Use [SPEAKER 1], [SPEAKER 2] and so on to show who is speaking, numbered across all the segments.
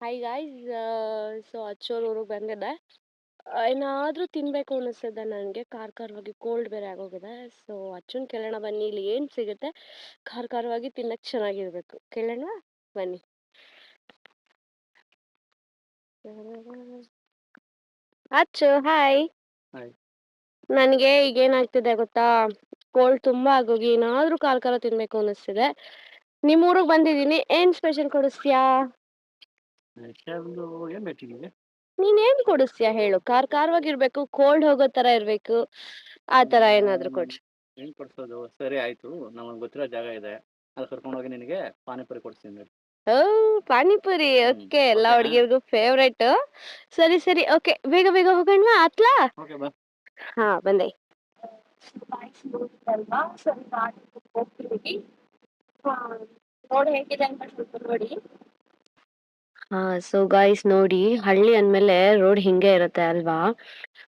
[SPEAKER 1] Hi guys so ಅಚ್ಚೋರ್ ಊರಿಗೆ ಬಂದಿದ್ದೆ. ಏನಾದರೂ ತಿನ್ನಬೇಕು ತಿನ್ಬೇಕು ಅನ್ನಿಸ್ತಿದೆ ನನಗೆ ಖಾರ ಖಾರವಾಗಿ ಕೋಲ್ಡ್ ಬೇರೆ ಆಗೋಗಿದೆ. ಸೊ ಅಚ್ಚನ್ ಕೇಳೋಣ ಬನ್ನಿ. ಇಲ್ಲಿ ಏನು ಸಿಗುತ್ತೆ? ಖಾರ ಖಾರವಾಗಿ ತಿನ್ನಕ್ಕೆ ಚೆನ್ನಾಗಿರಬೇಕು. ಕೇಳೋಣ? ಬನ್ನಿ. ಅಚ್ಚು ಹಾಯ್. ನನಗೆ ಈಗ ಏನಾಗ್ತಿದೆ ಗೊತ್ತಾ? ಕೋಲ್ಡ್ ತುಂಬಾ ಆಗೋಗಿ ಏನಾದ್ರೂ ಖಾರ ಖಾರ ತಿನ್ಬೇಕು ಅನ್ನಿಸ್ತಿದೆ ನಿಮ್ಮ ಊರಿಗೆ ಬಂದಿದ್ದೀನಿ. ಏನು ಸ್ಪೆಷಲ್ ಕೊಡಿಸ್ತೀಯಾ?
[SPEAKER 2] ಏನು
[SPEAKER 1] ನೀನ್ ಏನ್ ಕೊಡಿಸ್ತೀಯಾ ಹೇಳು? ಖಾರ ಖಾರವಾಗಿರ್ಬೇಕು ಕೋಲ್ಡ್ ಹೋಗೋ ತರ ಇರ್ಬೇಕು ಆ ತರ ಏನಾದ್ರು ಕೊಡ್ರಿ
[SPEAKER 2] ಏನ್ ಕೊಡ್ಸೋದು? ಸರಿ ಆಯ್ತು ನಮಗ್ ಗೊತ್ತಿರೋ ಜಾಗ ಇದೆ. ಅಲ್ಲಿ ಕರ್ಕೊಂಡೋಗಿ ನಿನಗೆ ಪಾನಿಪುರಿ ಕೊಡ್ತೀನಿ ನೋಡಿ
[SPEAKER 1] ಓ ಪಾನಿಪುರಿ ಓಕೆ. ಎಲ್ಲ. ಹುಡುಗಿರ್ಗೂ ಫೇವ್ರೇಟ್ ಸರಿ ಸರಿ ಓಕೆ. ಬೇಗ ಬೇಗ ಹೋಗೋಣ ಅತ್ಲಾ?
[SPEAKER 2] ಓಕೆ ಬಾ.
[SPEAKER 1] ಹಾ ಬಂದೆ. ನೋಡಿ ಹೇಗಿದೆ ಅಂತ ಸ್ವಲ್ಪ ನೋಡಿ. ಹಾ ಸೊ ಗಾಯ್ಸ್ ನೋಡಿ ಹಳ್ಳಿ ಅಂದ್ಮೇಲೆ ರೋಡ್ ಹಿಂಗೆ ಇರುತ್ತೆ ಅಲ್ವಾ?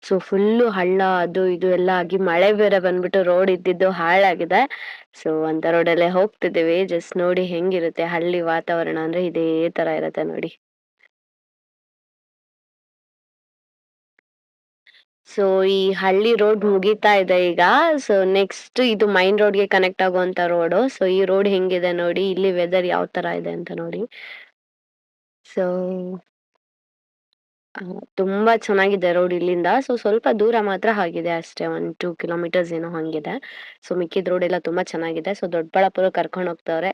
[SPEAKER 1] ಸೊ ಫುಲ್ಲು ಹಳ್ಳ ಅದು ಇದು ಎಲ್ಲ ಆಗಿ ಮಳೆ ಬೇರೆ ಬಂದ್ಬಿಟ್ಟು ರೋಡ್ ಇದ್ದಿದ್ದು ಹಾಳಾಗಿದೆ. ಸೊ ಅಂತ ರೋಡಲ್ಲೇ ಹೋಗ್ತಿದ್ದೀವಿ. ಜಸ್ಟ್ ನೋಡಿ ಹೆಂಗಿರುತ್ತೆ ಹಳ್ಳಿ ವಾತಾವರಣ ಅಂದ್ರೆ ಇದೇ ತರ ಇರುತ್ತೆ ನೋಡಿ. ಸೊ ಈ ಹಳ್ಳಿ ರೋಡ್ ಮುಗಿತಾ ಇದೆ ಈಗ. ಸೊ ನೆಕ್ಸ್ಟ್ ಇದು ಮೈನ್ ರೋಡ್ಗೆ ಕನೆಕ್ಟ್ ಆಗುವಂತ ರೋಡ್ ಸೊ ಈ ರೋಡ್ ಹೆಂಗಿದೆ ನೋಡಿ, ಇಲ್ಲಿ ವೆದರ್ ಯಾವ ತರ ಇದೆ ಅಂತ ನೋಡಿ. ಸೊ ತುಂಬಾ ಚೆನ್ನಾಗಿದೆ ರೋಡ್ ಇಲ್ಲಿಂದ. ಸೊ ಸ್ವಲ್ಪ ದೂರ ಮಾತ್ರ ಆಗಿದೆ ಅಷ್ಟೇ. ಒಂದ್ ಟೂ ಕಿಲೋಮೀಟರ್ಸ್ ಏನೋ ಹಂಗಿದೆ. ಸೊ ಮಿಕ್ಕಿದ ರೋಡ್ ಎಲ್ಲ ತುಂಬಾ ಚೆನ್ನಾಗಿದೆ. ಸೊ ದೊಡ್ಡಬಳ್ಳಾಪುರ ಕರ್ಕೊಂಡು ಹೋಗ್ತವ್ರೆ.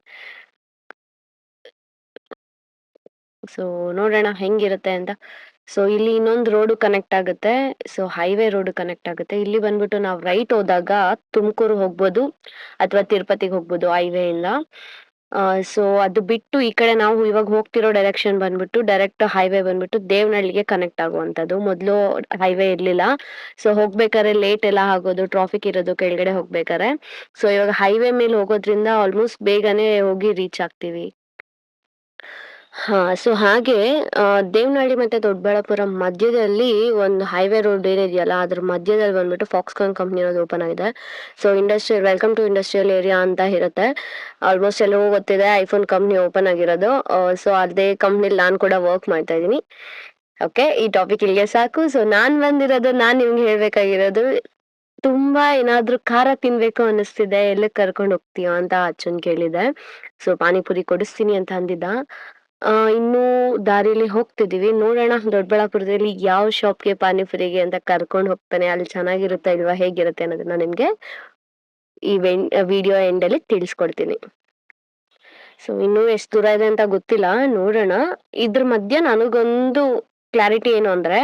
[SPEAKER 1] ಸೊ ನೋಡೋಣ ಹೆಂಗಿರುತ್ತೆ ಅಂತ. ಸೊ ಇಲ್ಲಿ ಇನ್ನೊಂದು ರೋಡ್ ಕನೆಕ್ಟ್ ಆಗುತ್ತೆ. ಸೊ ಹೈವೇ ರೋಡ್ ಕನೆಕ್ಟ್ ಆಗುತ್ತೆ. ಇಲ್ಲಿ ಬಂದ್ಬಿಟ್ಟು ನಾವು ರೈಟ್ ಹೋದಾಗ ತುಮಕೂರು ಹೋಗ್ಬೋದು, ಅಥವಾ ತಿರುಪತಿಗೆ ಹೋಗ್ಬೋದು ಹೈವೇ ಇಂದ. ಸೊ ಅದು ಬಿಟ್ಟು ಈ ಕಡೆ ನಾವು ಇವಾಗ ಹೋಗ್ತಿರೋ ಡೈರೆಕ್ಷನ್ ಬಂದ್ಬಿಟ್ಟು ಡೈರೆಕ್ಟ್ ಹೈವೇ ಬಂದ್ಬಿಟ್ಟು ದೇವನಹಳ್ಳಿಗೆ ಕನೆಕ್ಟ್ ಆಗುವಂತದ್ದು ಮೊದಲು ಹೈವೇ ಇರ್ಲಿಲ್ಲ. ಸೊ ಹೋಗ್ಬೇಕಾದ್ರೆ ಲೇಟ್ ಎಲ್ಲ ಆಗೋದು ಟ್ರಾಫಿಕ್ ಇರೋದು ಕೆಳಗಡೆ ಹೋಗ್ಬೇಕಾದ್ರೆ. ಸೊ ಇವಾಗ ಹೈವೇ ಮೇಲೆ ಹೋಗೋದ್ರಿಂದ ಆಲ್ಮೋಸ್ಟ್ ಬೇಗನೆ ಹೋಗಿ ರೀಚ್ ಆಗ್ತೀವಿ. ಹಾ ಸೊ ಹಾಗೆ ದೇವನಹಳ್ಳಿ ಮತ್ತೆ ದೊಡ್ಡಬಳ್ಳಾಪುರ ಮಧ್ಯದಲ್ಲಿ ಒಂದು ಹೈವೇ ರೋಡ್ ಏನಿದೆಯಲ್ಲ, ಅದ್ರ ಮಧ್ಯದಲ್ಲಿ ಬಂದ್ಬಿಟ್ಟು ಫಾಕ್ಸ್ಕಾನ್ ಕಂಪ್ನಿ ಅನ್ನೋದು ಓಪನ್ ಆಗಿದೆ. So industrial welcome to industrial area ಅಂತ ಇರುತ್ತೆ. ಆಲ್ಮೋಸ್ಟ್ ಎಲ್ಲವೂ ಗೊತ್ತಿದೆ ಐಫೋನ್ ಕಂಪ್ನಿ ಓಪನ್ ಆಗಿರೋದು. ಸೊ ಅದೇ ಕಂಪ್ನಿಲಿ ನಾನು ಕೂಡ ವರ್ಕ್ ಮಾಡ್ತಾ ಇದ್ದೀನಿ. ಓಕೆ ಈ ಟಾಪಿಕ್ ಇಲ್ಲಿಗೆ ಸಾಕು. ಸೊ ನಾನ್ ಬಂದಿರೋದು, ನಾನ್ ನಿಮ್ಗೆ ಹೇಳ್ಬೇಕಾಗಿರೋದು, ತುಂಬಾ ಏನಾದ್ರೂ ಖಾರ ತಿನ್ಬೇಕು ಅನ್ನಿಸ್ತಿದೆ ಎಲ್ಲ ಕರ್ಕೊಂಡು ಹೋಗ್ತೀಯಾ ಅಂತ ಅಚ್ಚನ್ ಕೇಳಿದೆ. ಸೊ ಪಾನಿಪುರಿ ಕೊಡಿಸ್ತೀನಿ ಅಂತ ಅಂದಿದ್ದ. ಇನ್ನು ದಾರಿಲಿ ಹೋಗ್ತಿದೀವಿ ನೋಡೋಣ ದೊಡ್ಡಬಳ್ಳಾಪುರದಲ್ಲಿ ಯಾವ ಶಾಪ್ಗೆ ಪಾನಿಪುರಿಗೆ ಅಂತ ಕರ್ಕೊಂಡು ಹೋಗ್ತಾನೆ, ಅಲ್ಲಿ ಚೆನ್ನಾಗಿರುತ್ತಾ ಇಲ್ವಾ, ಹೇಗಿರುತ್ತೆ ಅನ್ನೋದನ್ನ ನಿಮ್ಗೆ ಈ ವಿಡಿಯೋ ಎಂಡ್ ಅಲ್ಲಿ ತಿಳಿಸ್ಕೊಡ್ತೀನಿ. ಸೊ ಇನ್ನು ಎಷ್ಟು ದೂರ ಇದೆ ಅಂತ ಗೊತ್ತಿಲ್ಲ. ನೋಡೋಣ. ಇದ್ರ ಮಧ್ಯ ನನಗೊಂದು ಕ್ಲಾರಿಟಿ ಏನು ಅಂದ್ರೆ,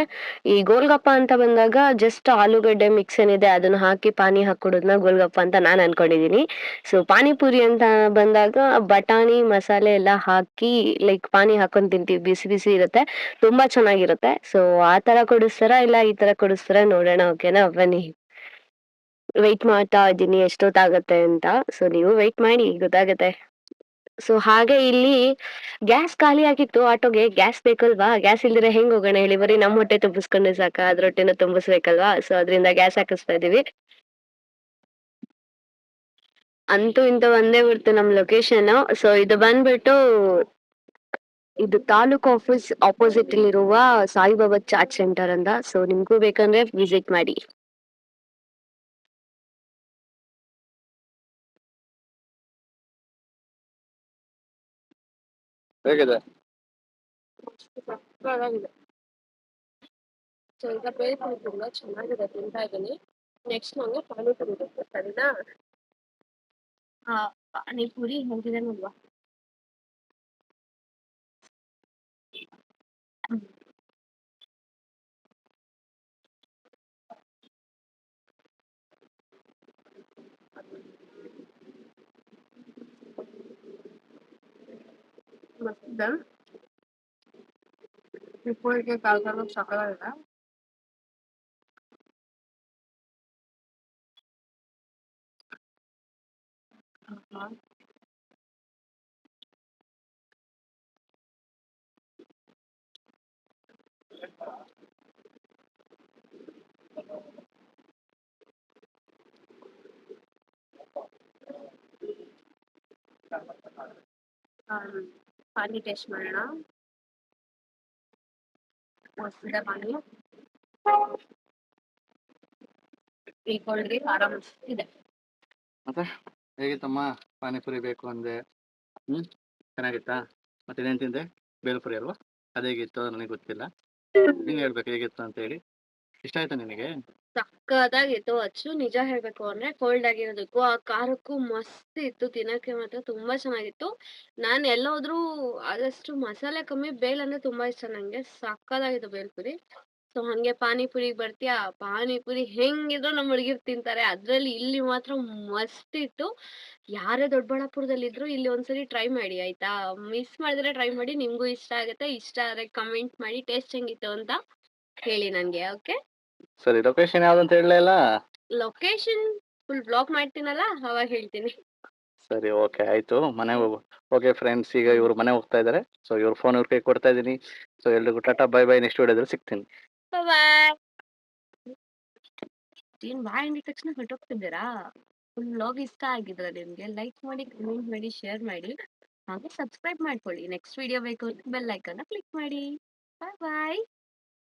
[SPEAKER 1] ಈ ಗೋಲ್ಗಪ್ಪ ಅಂತ ಬಂದಾಗ ಜಸ್ಟ್ ಆಲೂಗಡ್ಡೆ ಮಿಕ್ಸ್ ಏನಿದೆ, ಅದನ್ನ ಹಾಕಿ ಪಾನಿ ಹಾಕೊಡೋದನ್ನ ಗೋಲ್ಗಪ್ಪ ಅಂತ ನಾನು ಅನ್ಕೊಂಡಿದೀನಿ. ಸೊ ಪಾನಿಪುರಿ ಅಂತ ಬಂದಾಗ ಬಟಾಣಿ, ಮಸಾಲೆ ಎಲ್ಲ ಹಾಕಿ ಲೈಕ್ ಪಾನಿ ಹಾಕೊಂಡ್ ತಿಂತೀವಿ, ಬಿಸಿ ಬಿಸಿ ಇರುತ್ತೆ, ತುಂಬಾ ಚೆನ್ನಾಗಿರುತ್ತೆ. ಸೊ ಆ ತರ ಕೊಡಿಸ್ತಾರ ಇಲ್ಲ ಈ ತರ ಕೊಡಿಸ್ತಾರ ನೋಡೋಣ ಓಕೆನಾ ಬನ್ನಿ. ವೆಯ್ಟ್ ಮಾಡ್ತಾ ಇದ್ದೀನಿ, ಎಷ್ಟೊತ್ತಾಗತ್ತೆ ಅಂತ. ಸೊ ನೀವು ವೆಯ್ಟ್ ಮಾಡಿ, ಗೊತ್ತಾಗತ್ತೆ. ಸೊ ಹಾಗೆ ಇಲ್ಲಿ ಗ್ಯಾಸ್ ಖಾಲಿ ಆಗಿತ್ತು, ಆಟೋಗೆ ಗ್ಯಾಸ್ ಬೇಕಲ್ವಾ? ಗ್ಯಾಸ್ ಇಲ್ದಿರೆ ಹೆಂಗ್ ಹೋಗೋಣ ಹೇಳಿ? ಬರೀ ನಮ್ಮ ಹೊಟ್ಟೆ ತುಂಬಿಸ್ಕೊಂಡ್ರೆ ಸಾಕ? ಅದ್ರ ಹೊಟ್ಟೆನ ತುಂಬಿಸ್ಬೇಕಲ್ವಾ? ಸೊ ಅದರಿಂದ ಗ್ಯಾಸ್ ಹಾಕಿಸ್ತಾ ಇದೀವಿ. ಅಂತೂ ಇಂತ ಒಂದೇ ಬರ್ತು ನಮ್ ಲೊಕೇಶನ್ ಸೊ ಇದು ಬಂದ್ಬಿಟ್ಟು ಇದು ತಾಲೂಕ್ ಆಫೀಸ್ ಆಪೋಸಿಟ್ ಇರುವ ಸಾಯಿಬಾಬಾ ಚಾಟ್ ಸೆಂಟರ್ ಅಂತ. ಸೊ ನಿಮ್ಗೂ ಬೇಕಂದ್ರೆ ವಿಸಿಟ್ ಮಾಡಿ.
[SPEAKER 2] ಹೇಗಿದೆ
[SPEAKER 1] ಸೊ ಈಗ ಬೇಲ್ಪುರಿ ತುಂಬಾ ಚೆನ್ನಾಗಿದೆ ತಿಂತಾ ಇದ್ದೀನಿ ನೆಕ್ಸ್ಟ್ ನಂಗೆ ಪಾನಿಪುರಿ ಬೇಕು ಸರಿನಾ ಹಾ ಪಾನಿಪುರಿ ಹೇಗಿದೆ ನೋಡುವ them before you get alcohol of chocolate. Uh-huh. Um, ಪಾನಿ ಟೇಸ್ಟ್ ಮಾಡೋಣ. ಮಸ್ತಿದೆ ಪಾನಿ ಇದೆ.
[SPEAKER 2] ಮತ್ತೆ ಹೇಗಿತ್ತಮ್ಮ ಪಾನಿಪುರಿ ಬೇಕು ಅಂದೆ? ಹ್ಮ್, ಚೆನ್ನಾಗಿತ್ತಾ? ಮತ್ತೆ ಇನ್ನೇನು ತಿಂದೆ? ಬೇಲ್ಪುರಿ ಅಲ್ವಾ? ಅದೇಗಿತ್ತು ನನಗೆ ಗೊತ್ತಿಲ್ಲ. ನೀನು ಹೇಳ್ಬೇಕು ಹೇಗಿತ್ತು ಅಂತ ಹೇಳಿ. ಇಷ್ಟ ಆಯ್ತಾ ನಿನಗೆ?
[SPEAKER 1] ಸಕ್ಕತ್ತಾಗಿತ್ತು ಅಚ್ಚು ನಿಜ ಹೇಳ್ಬೇಕು ಅಂದ್ರೆ ಕೋಲ್ಡ್ ಆಗಿರೋದಕ್ಕೂ ಆ ಖಾರಕ್ಕೂ ಮಸ್ತ್ ಇತ್ತು. ತಿನ್ನಕ್ಕೆ ಮಾತ್ರ ತುಂಬಾ ಚೆನ್ನಾಗಿತ್ತು. ನಾನ್ ಎಲ್ಲೋದ್ರೂ ಆದಷ್ಟು ಮಸಾಲೆ ಕಮ್ಮಿ ಬೇಲ್ ಅಂದ್ರೆ ತುಂಬಾ ಇಷ್ಟ ನಂಗೆ. ಸಕ್ಕತ್ತಾಗಿತ್ತು ಬೇಲ್ಪುರಿ ಸೊ ಹಂಗೆ ಪಾನಿಪುರಿಗೆ ಬರ್ತೀಯಾ? ಪಾನಿಪುರಿ ಹೆಂಗಿದ್ರು ನಮ್ಮ ಹುಡುಗಿರ್ ತಿಂತಾರೆ. ಅದ್ರಲ್ಲಿ ಇಲ್ಲಿ ಮಾತ್ರ ಮಸ್ತ್ ಇತ್ತು. ಯಾರೇ ದೊಡ್ಡಬಳ್ಳಾಪುರದಲ್ಲಿ ಇದ್ರು ಇಲ್ಲಿ ಒಂದ್ಸರಿ ಟ್ರೈ ಮಾಡಿ, ಆಯ್ತಾ? ಮಿಸ್ ಮಾಡಿದ್ರೆ ಟ್ರೈ ಮಾಡಿ, ನಿಮ್ಗೂ ಇಷ್ಟ ಆಗುತ್ತೆ. ಇಷ್ಟ ಆದ್ರೆ ಕಮೆಂಟ್ ಮಾಡಿ ಟೇಸ್ಟ್ ಹೆಂಗಿತ್ತು ಅಂತ. ಹೇಳಿ ನನ್ಗೆ ಓಕೆ?
[SPEAKER 2] ಸರಿ ಲೊಕೇಶನ್ ಯಾವ್ದು ಅಂತ ಹೇಳಲಿಲ್ಲ
[SPEAKER 1] ಲೊಕೇಶನ್ ಫುಲ್ ಬ್ಲಾಕ್ ಮಾಡ್ತೀನಲ್ಲ ಅವಾಗ ಹೇಳ್ತೀನಿ.
[SPEAKER 2] ಸರಿ ಓಕೆ ಆಯ್ತು ಮನೆಗೆ ಹೋಗು. ಓಕೆ ಫ್ರೆಂಡ್ಸ್ ಈಗ ಇವ್ರು ಮನೆ ಹೋಗ್ತಾ ಇದ್ದಾರೆ ಸೊ ಇವ್ರ ಫೋನ್ ಇವ್ರ ಕೈ ಕೊಡ್ತಾ ಇದ್ದೀನಿ. ಸೊ ಎಲ್ರಿಗೂ ಟಾಟಾ ಬೈ ಬೈ ನೆಕ್ಸ್ಟ್ ವಿಡಿಯೋದಲ್ಲಿ ಸಿಗ್ತೀನಿ.
[SPEAKER 1] ಬಾಯ್ ಏನ್ ಬಾಯ್ ಅಂದಿದ ತಕ್ಷಣ ಹೊರಟೋಗ್ತಿದ್ದೀರಾ? ಫುಲ್ ವ್ಲಾಗ್ ಇಷ್ಟ ಆಗಿದ್ರೆ ನಿಮಗೆ ಲೈಕ್ ಮಾಡಿ ಕಮೆಂಟ್ ಮಾಡಿ ಶೇರ್ ಮಾಡಿ. ಹಾಗೆ ಸಬ್ಸ್ಕ್ರೈಬ್ ಮಾಡ್ಕೊಳ್ಳಿ. ನೆಕ್ಸ್ಟ್ ವಿಡಿಯೋ ಬೇಕು ಅಂದ್ರೆ ಬೆಲ್ ಐಕನ್ನ ಕ್ಲಿಕ್ ಮಾಡಿ. ಬಾಯ್ ಬಾಯ್